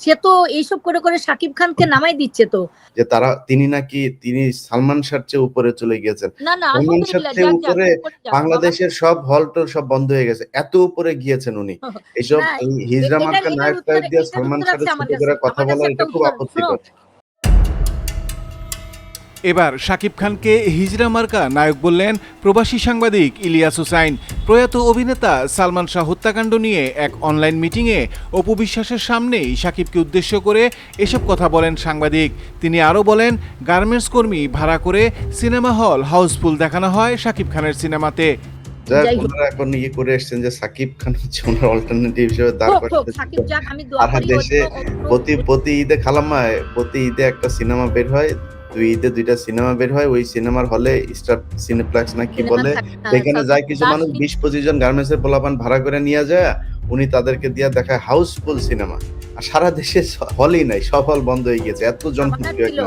সে তো এইসব করে করে সাকিব খানকে নামাই দিচ্ছে তো। যে তারা তিনি নাকি তিনি সালমান শাহর চেয়ে উপরে চলে গিয়েছেন। সালমান শাহর চেয়ে উপরে বাংলাদেশের সব হল টল সব বন্ধ হয়ে গেছে। এত উপরে গিয়েছেন উনি। এইসব হিজরা মার্কা নায়ক টায়ক দিয়ে সালমান শাহের আছে করে কথা বলা এটা খুব আপত্তিকর এবার শাকিব খানকে হিজরা মার্কা নায়ক বললেন প্রবাসী সাংবাদিক ইলিয়াস হুসাইন। প্রয়াত অভিনেতা সালমান শাহ হত্যাকাণ্ড নিয়ে এক অনলাইন মিটিংয়ে অপু বিশ্বাসের সামনেই শাকিবকে উদ্দেশ্য করে এসব কথা বলেন সাংবাদিক। তিনি আরও বলেন গার্মেন্টস কর্মী ভাড়া করে সিনেমা হল হাউসফুল দেখানো হয় সাকিব খানের সিনেমাতে। এখন ইয়ে করে এসেছেন যে সাকিব খান হচ্ছে ওনার অল্টারনেটিভ হিসেবে দাঁড় হোক, হোক, করাতে সাকিব আমি দোয়া সারা করি দেশে ওর- ওর- ওর- প্রতি প্রতি ঈদে খালাম্মায় প্রতি ঈদে একটা সিনেমা বের হয়। দুই ঈদে দুইটা সিনেমা বের হয় ওই সিনেমার হলে স্টার সিনেপ্লেক্স না কি বলে হ্যাঁ, সেখানে যায় কিছু মানুষ বিশ পঁচিশ জন গার্মেন্টস এর পোলাপান ভাড়া করে নিয়ে যায় উনি তাদেরকে দিয়ে দেখায় হাউসফুল সিনেমা। আর সারা দেশে হলই নাই সব হল বন্ধ হয়ে গেছে এত জনপ্রিয় একটা